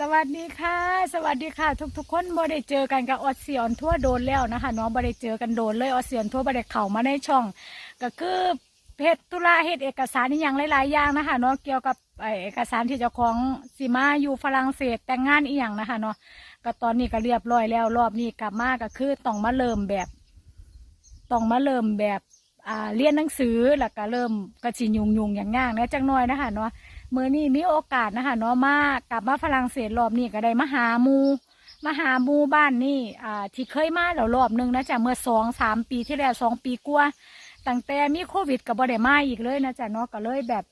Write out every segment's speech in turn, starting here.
สวัสดีค่ะ สวัสดีค่ะ ทุกๆคนบ่ได้เจอกันกับออสเซียนทั่วโดนแล้วนะคะน้องบ่ได้เจอกันโดนเลยออสเซียนทั่วบ่ได้เข้ามาในช่อง ก็คือเพจตุลาเฮ็ดเอกสารนี่ยังหลายๆอย่างนะคะเนาะเกี่ยวกับเอกสารที่เจ้าของสิมาอยู่ฝรั่งเศสแต่งงานอีหยังนะคะเนาะก็ตอนนี้ก็เรียบร้อยแล้วรอบนี้กลับมาก็คือต้องมาเริ่มแบบต้องมาเริ่มแบบ อ่าเรียนหนังสือแล้วก็เริ่มกระชินยุงยุงอย่างง่างนะจังน้อยนะคะเนาะเมื่อนี้มีโอกาสนะคะเนาะมากลับมาฝรั่งเศสรอบนี้ก็ได้มาหามูมาหามูบ้านนี่อ่าที่เคยมาแล้วรอบหนึงนะจ๊ะเมื่อสองสามปีที่แล้วสองปีกว่าตั้งแต่มีโควิดก็บ่ได้มาอีกเลยนะจ๊ะเนาะก็เลยแบบ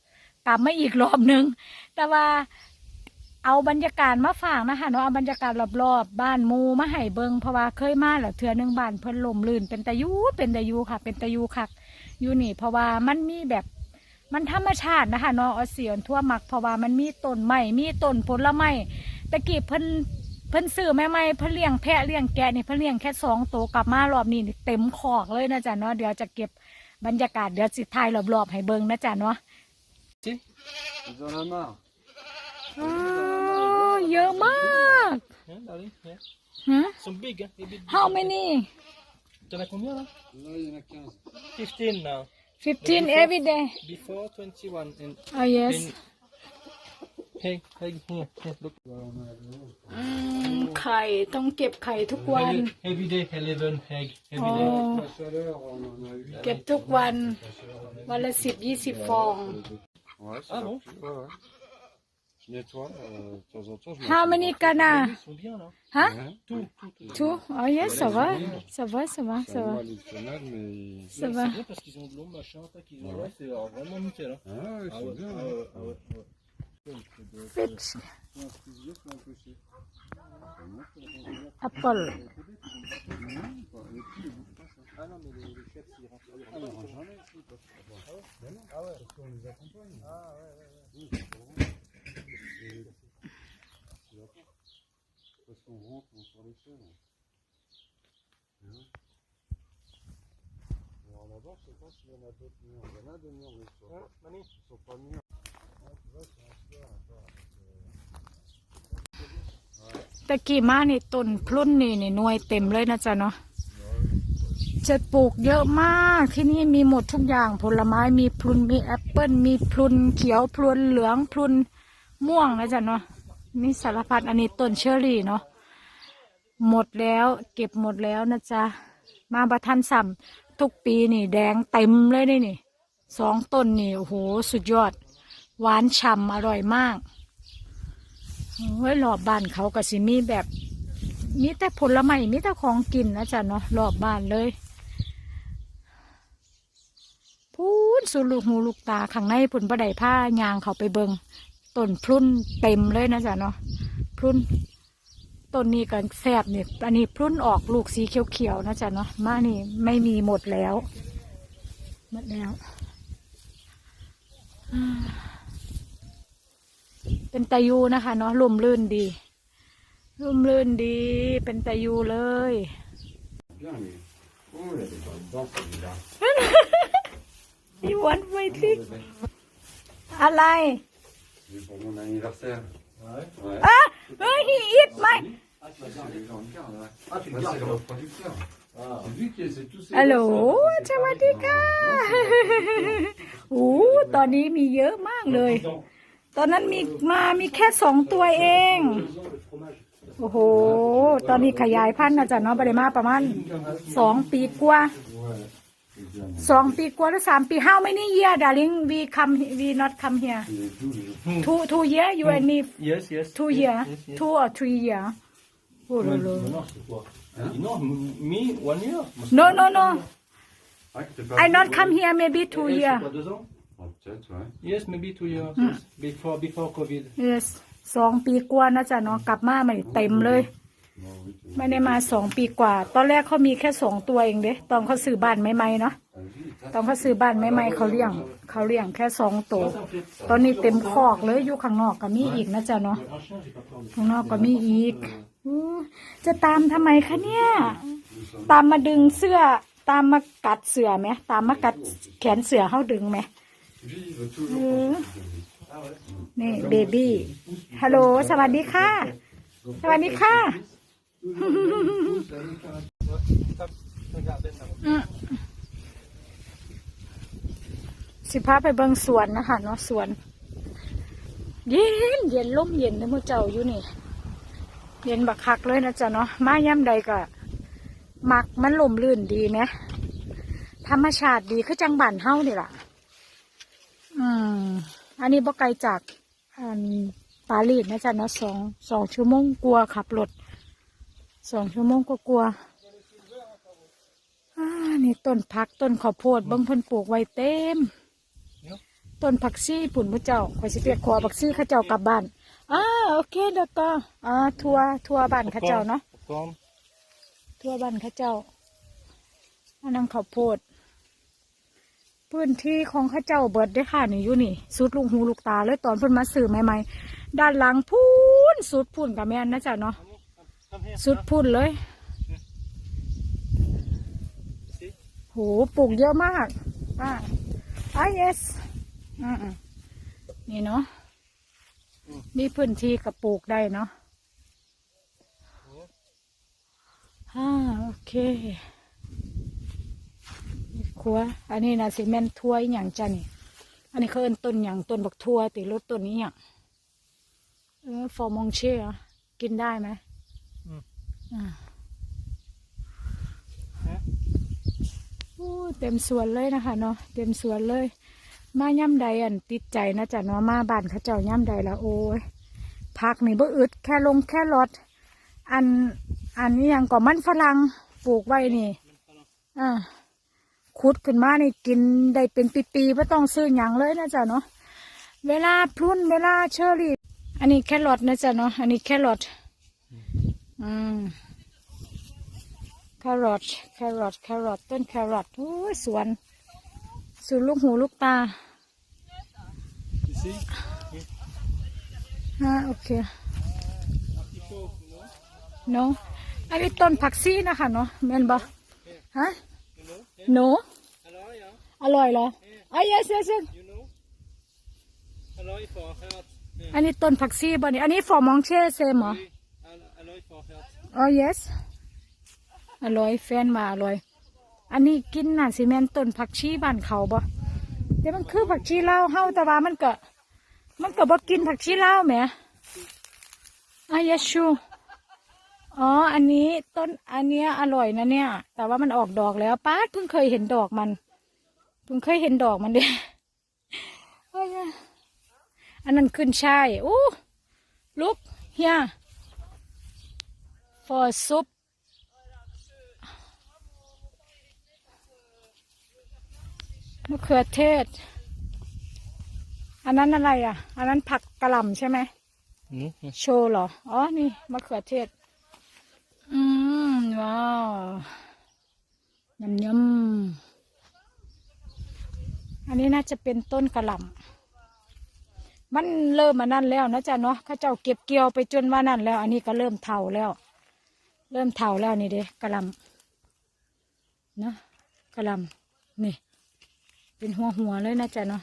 กลับมาอีกรอบหนึง แต่ว่า เอาบรรยากาศมาฝากนะคะเนาะเอาบรรยากาศรอบๆบ้านหมูมาให้เบิงเพราะว่าเคยมาแล้วเทือหนึงบ้านเพิ่นลมลื่นเป็นตะยูเป็นตะยูค่ะ เป็นตะยูคักอยู่นี่ เพราะว่ามันมีแบบมันธรรมชาตินะคะเนาะออสเซียนทั่วมักเพราะว่ามันมีต้นไม้มีต้นผลไม้ตะกี้เพิ่นเพิ่นซื้อแม่ไม้เพิ่นเลี้ยงแพะเลี้ยงแกะนี่เพิ่นเลี้ยงแค่สองตัวกลับมารอบนี้นี่เต็มคอกเลยนะจ๊ะเนาะเดี๋ยวจะเก็บบรรยากาศเดี๋ยวสิถ่ายรอบๆให้เบิงนะจ๊ะเนาะ Si Ils en ont marre. อ๋อเยอะมาก Hein, darling Yeah. ฮะ Ils sont big, hein les big. How many T'en as combien là Là, il y en a 15. 15 now. 15 every day Before 21 and oh yes then Hey, hey, here, here, look. อืมไข่ต้องเก็บไข่ทุกวัน Every, every day 11 egg, อ๋อ every day. La chaleur, on en a eu. เก็บทุกวัน วันละสิบยี่สิบฟอง Ouais, ça Ah va bon plus. Ouais, ouais. Je nettoie, euh, de temps en temps. Je How many gana Ils sont bien là. ฮะ Ouais. Tout, tout, oh yes ça va ça va ça va ça va les femelles, mais. ça va C'est bien parce qu'ils ont de l'eau, machin, tac, ils ont. Ouais, c'est alors, vraiment nickel. Hein. Ah ouais, Ah c'est ouais, bien. ah hein. ouais, ah ouais, ouais. apple Ah non, mais les, chefs, ils rentrent. Ils Ah, rentrent non, pas, jamais quoi. Ah ouais. Parce qu'on les accompagne. Ah ouais, ouais, ouais. Oui, c'est pour vous. Et- c'est d'accord. Parce qu'on rentre on sur les chèvres. Hein Alors là-bas, je sais pas s'il y en a d'autres murs. Il y en a des murs, mais ils sont Hein, pas, Mani ils sont pas mûrs. Ah, tu vois, c'est un soir, encore. ตะกี้มานี่ต้นพลุนนี่นี่หน่วยเต็มเลยนะจ๊ะเนาะจะปลูกเยอะมากที่นี่มีหมดทุกอย่างผลไม้มีพลุนมีแอปเปิ้ลมีพลุนเขียวพลุนเหลืองพลุน ม่วงนะจ๊ะเนาะมีสารพัดอันนี้ต้นเชอรี่เนาะหมดแล้วเก็บหมดแล้วนะจ๊ะมาประทันสัมทุกปีนี่แดงเต็มเลยนี่นี่สองต้นนี่โอ้โหสุดยอด หวานฉ่ำอร่อยมากโอ้ยรอบบ้านเขาก็สิมีแบบมีแต่ผลไม้มีแต่ของกินนะจ๊ะเนาะรอบบ้านเลยพูนสุลูกหูลูกตาข้างในพุ่นประไดผ้ายางเขาไปเบิง ต้นพรุนเต็มเลยนะจ๊ะเนาะพรุนต้นนี้ก็แซบเนี่ยอันนี้พรุนออกลูกสีเขียวๆนะจ๊ะเนาะมานี่ไม่มีหมดแล้วหมดแล้วอ่าเป็นตะยูนะคะเนาะลุ่มลื่นดีลุ่มลื่นดี เป็นตะยูเลย Bien, mais. Oh, il y a des pas dedans, celui-là. มีวันไว้ที่อะไร C'est pour mon anniversaire. Ouais. Ouais. อะเฮ้ยฮีอิทไหม Ah, tu vas dire les grandes cartes, ouais. Ah, tu c'est le producteur. Ah. J'ai vu que c'est tous ces. ฮัลโหล gosses, สวัสดีค่ะโอ้ตอนนี้มีเยอะมากเลย ตอนนั้นมีมามีแค่สองตัวเอง โอ้โห ตอนนี้ขยายพันธุ์นะจ๊ะเนาะปริมาประมาณสองปีกว่า Ouais. C'est bien. สองปีกว่าหรือสามปี how many year darling we come we not come here Il est doux, les two two year you and me Yes, yes. two yes, year Yes, yes. two or three year oh Ouais, là mais là. non, c'est quoi Non, m- me, one year. Moi, c'est no pas- no no Ah, que t'es pas I not venu, come ouais. here maybe two Elle, c'est year quoi, deux ans Ah, peut-être, ouais. Yes, maybe two years. Yes. Before, before COVID. yes สองปีกว่านะจ๊ะเนาะกลับมาใหม่เต็มเลย Non, oui, tu- ไม่ได้มาสองปีกว่า ตอนแรกเขามีแค่สองตัวเองเด้ตอนเขาซื้อบ้านใหม่ๆเนาะตอนเขาซื้อบ้านใหม่ๆเขาเลี้ยง เขาเลี้ยงแค่สองตัว ตอนนี้เต็มคอกเลยอยู่ข้างนอกก็มีอีกนะจ๊ะเนาะข้างนอกก็มีอีกจะตามทำไมคะเนี่ย ตามมาดึงเสื้อ ตามมากัดเสือไหมตามมากัดแขนเสือเขาดึงไหมนี่เบบี้ฮัลโหลสวัสดีค่ะ สวัสดีค่ะ สิพาไปเบิ่งสวนนะคะเนาะสวน เย็นเย็นล่มเย็นนมือเจ้าอยู่นี่ เย็นบักคักเลยนะจ๊ะเนาะมาย่ำใดก็มักมันลมลื่นดีไหมธรรมชาติดีคือจังบ้านเฮานี่ล่ะ อืม อันนี้บ่ไกลจากอันปารีสนะจ๊ะเนาะสองสองชั่วโมงกลัวขับรถ สองชั่วโมงก็กลัวๆอ่านี่ต้นพักต้นข้าวโพดเบิ่งเพิ่นปลูกไว้เต็ม ต้นผักซี่ปุ่นพระเจ้าคอยสิเปียกขอผักซี่เข้าเจ้ากลับบ้านอ่าโอเคเด็กก็อ่าทัวร์ทัวร์บ้านเข้าเจ้าเนาะกล้องทั่วบ้านเข้าเจ้าอันนั้นข้าวโพดพื้นที่ของเข้าเจ้าเบิดได้อค่ะนี่อยู่นี่สุดลูกหูลูกตาเลยตอนเพิ่นมาสื่อใหม่ๆด้านหลังพูนสุดพูนกับแม่นนะจ๊ะเนาะทำให้ สุดพูนเลยโหปลูกเยอะมากอ่าอ่า yes อืมๆนี่เนาะมีพื้นที่กับปลูกได้เนาะอ่าโอเคครัว อันนี้นะสิแม่นทั่วอย่างจ้ะนี่ อันนี้เขาเอิ้นต้นอย่างต้นบักทั่วติรถต้นนี้อย่างเออฟอร์มองเช่กินได้ไหม เต็มสวนเลยนะคะเนาะเต็มสวนเลย มาย่ำใดอันติดใจนะจ๊ะเนาะมาบ้านเขาเจ้าย่ำใดละโอ้ยพักนี่บ่อึดแค่ลงแค่รถอันอันนี้ยังก็มันฝรั่งปลูกไว้นี่อ่าขุดขึ้นมานี่กินได้เป็นปีๆไม่ต้องซื้อหยังเลยนะจ๊ะเนาะเวลาพรุ่นเวลาเชอรี่ อันนี้แค่รถนะจ๊ะเนาะอันนี้แค่รถ อืมแครอทแครอทแครอทต้นแครอทโอ้ยสวนสุดลูกหูลูกตา You see? ฮะโอเค Apricot, you know? เนาะอันนี้ต้นผักซีนะคะเนาะแม่นบ่ฮะ You know? หนู Hello, ja. อร่อยเหรออ๋อ yes yes yes You know? Hello, for heart. อันนี้ต้นผักซีบ่เนี่ยอันนี้ฟอร์มองเช่เซมเหรอ Hello, for heart. อ๋อ yes อร่อยแฟนมาอร่อย อันนี้กินน่ะสิแม่นต้นผักชีบ้านเขาบ่แต่มันคือผักชีเลาเฮาแต่ว่ามันก็มันก็บ่กินผักชีเลาแหมอะ yes sure อ๋อ อันนี้ต้นอันเนี้ยอร่อยนะเนี่ย แต่ว่ามันออกดอกแล้วป้าเพิ่งเคยเห็นดอกมันเพิ่งเคยเห็นดอกมันเด้อ้ยอันนั้นขึ้นช่ายโอ้ลุกเฮีย for soup มะเขือเทศ อันนั้นอะไรอะ อันนั้นผักกระหล่ำใช่ไหม Mm. โชว์เหรอ อ๋อ นี่มะเขือเทศ อืม ว้าวยำยำอันนี้น่าจะเป็นต้นกระหล่ำมันเริ่มมานั่นแล้วนะจ๊ะเนาะเข้าเจ้าเก็บเกี่ยวไปจนว่านั่นแล้ว อันนี้ก็เริ่มเถาแล้ว เริ่มเถาแล้วนี่เด้กระหลำเนาะกระหลำนี่ เป็นหัวหัวๆเลยนะจ๊ะเนาะ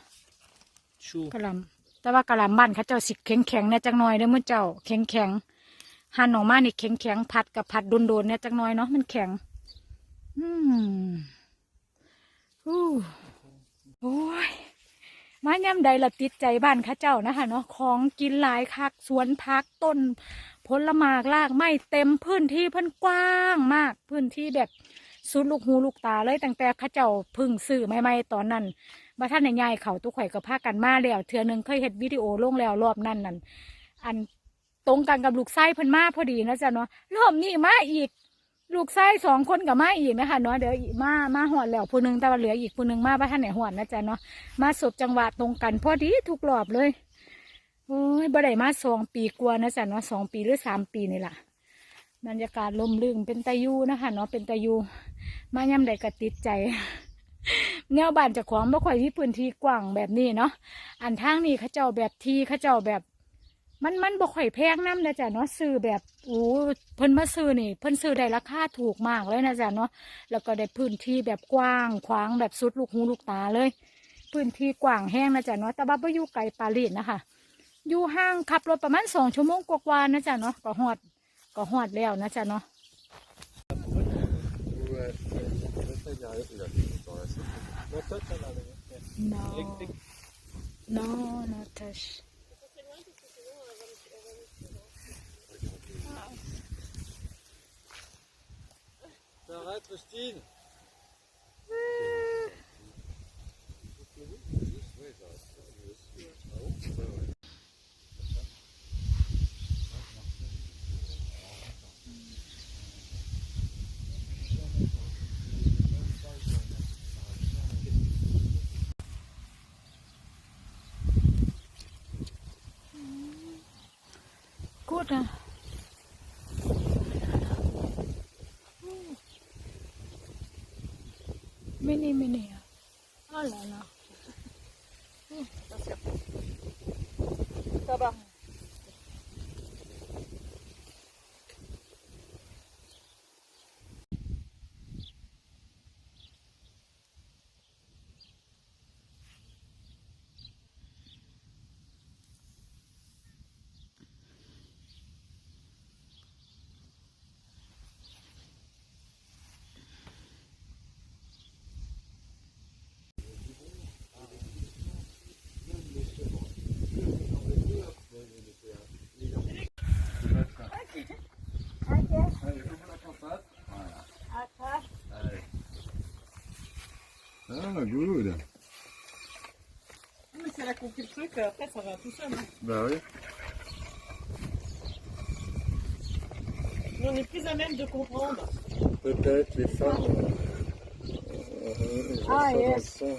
Chou. กระหลำแต่ว่ากระหลำบ้านเขาเจ้าสิแข็งแข็งๆเนี่ยจังน้อยเด้อมื่อเจ้าแข็งแข็งๆหั่นออกมานี่แข็งแข็งๆผัดกับผัดโดนๆเนี่ยจังน้อยเนาะมันแข็ง อืมอู้โอ้ยมาย่ำใดละติดใจบ้านเข้าเจ้านะคะเนาะของกินหลายคักสวนพักต้น ผลหมากลากไม้เต็มพื้นที่เพิ่นกว้างมาก พื้นที่แบบสุดลูกหูลูกตาเลยตั้งแต่ข้าเจ้าพึ่งซื้อใหม่ๆตอนนั้นมาท่านในยายเขาตุกข่อยกับพากันมาแล้วเทือหนึงเคยเห็นวิดีโอลงแล้วรอบนั้นนั่นอันตรงกันกับลูกไส้เพิ่นมาพอดีนะจ๊ะเนาะรอบนี้มาอีก ลูกไส้สองคนกับมาอีกนะคะเนาะเดี๋ยวมามาหอดแล้วผู้หนึงแต่ว่าเหลืออีกผู้หนึงมาบ้านท่านไหนหอดนะจ๊ะเนาะมาสบจังหวะตรงกันพอดีทุกรอบเลย โอ้ยบ่ได้มาสองปีกว่านะจ๊ะเนาะสองปีหรือสามปีนี่แหละบรรยากาศลมลื่นเป็นตะยูนะคะเนาะเป็นตะยูมาย่ำใดก็ติดใจแนวบ้านเจะของบ่ค่อยมีพื้นที่กว้างแบบนี้เนาะอันทางนี้เขาเจ้าแบบทีเขาเจ้าแบบ มันมันบ่ค่อยแพงน้ำนะจ๊ะเนาะซื้อแบบโอ้เพิ่นมาซื้อนี่เพิ่นซื้อได้ราคาถูกมากเลยนะจ๊ะเนาะแล้วก็ได้พื้นที่แบบกว้างขวางแบบสุดลูกหูลูกตาเลย พื้นที่กว้างแห้งนะจ๊ะเนาะแต่ว่าบ่อยู่ไกลปารีสนะคะ อยู่ห้างขับรถประมาณสองชั่วโมงกว่าๆนะจ๊ะเนาะก็หอดก็หอดแล้วนะจ๊ะเนาะนอนอนอทัชสวัสดีคริสติน Thank you. ไม่นี่ไม่ good. Mais si elle a compris le truc, après ça va tout seul. hein. Bah oui. Nous, on est plus à même de comprendre. Peut-être les femmes. euh, euh, Ah, ça dans le yes. sang.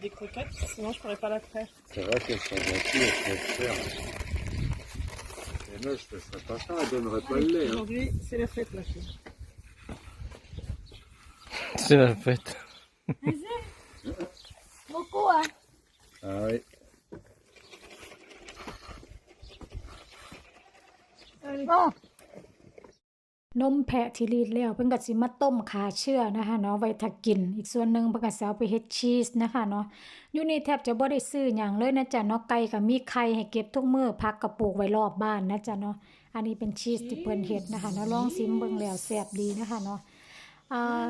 des croquettes, sinon je pourrais pas la faire. C'est vrai qu'elle serait gentille, elle serait faire. Et là, je ne ferais pas ça, elle donnerait pas le lait. Hein. Aujourd'hui, c'est la fête, ma fille. C'est la fête. Beaucoup, hein Ah oui. Allez. Bon. นมแพะที่รีดแล้วเพิ่นก็สิมาต้มขาเชื่อนะคะเนาะไว้ถักกิน อีกส่วนหนึ่งเพิ่นก็สิเอาไปเฮ็ดชีสนะคะเนาะอยู่นี่แทบจะบ่ได้ซื้อหยังเลยนะจ๊ะเนาะไก่ก็มีไข่ให้เก็บทุกมื้อพักก็ปลูกไว้รอบบ้านนะจ๊ะเนาะอันนี้เป็นชีสที่เพิ่นเฮ็ดนะคะเนาะลองชิมเบิ่งแล้วแซ่บดีนะคะเนาะ อ่า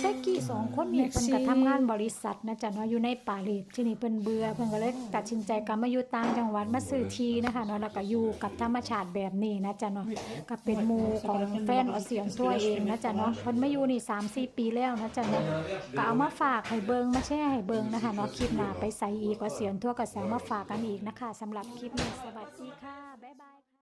แต่กี้สองคนนี่เพิ่นก็ทำงานบริษัทนะจ๊ะเนาะอยู่ในปารีสที่นี่เพิ่นเบื่อเพิ่นก็เลยตัดสินใจกลับมาอยู่ต่างจังหวัดมาซื้อที่นะคะเนาะแล้วก็อยู่กับธรรมชาติแบบนี้นะจ๊ะเนาะก็เป็นหมู่ของแฟนออเสียงตัวเองนะจ๊ะเนาะเพิ่นมาอยู่นี่3-4ปีแล้วนะจ๊ะเนาะก็เอามาฝากให้เบิ่งมาแชร์ให้เบิ่งนะคะเนาะคลิปหน้าไปใส่อีกออเสียงทั่วก็สามารถฝากกันอีกนะคะสำหรับคลิปนี้สวัสดีค่ะบ๊ายบาย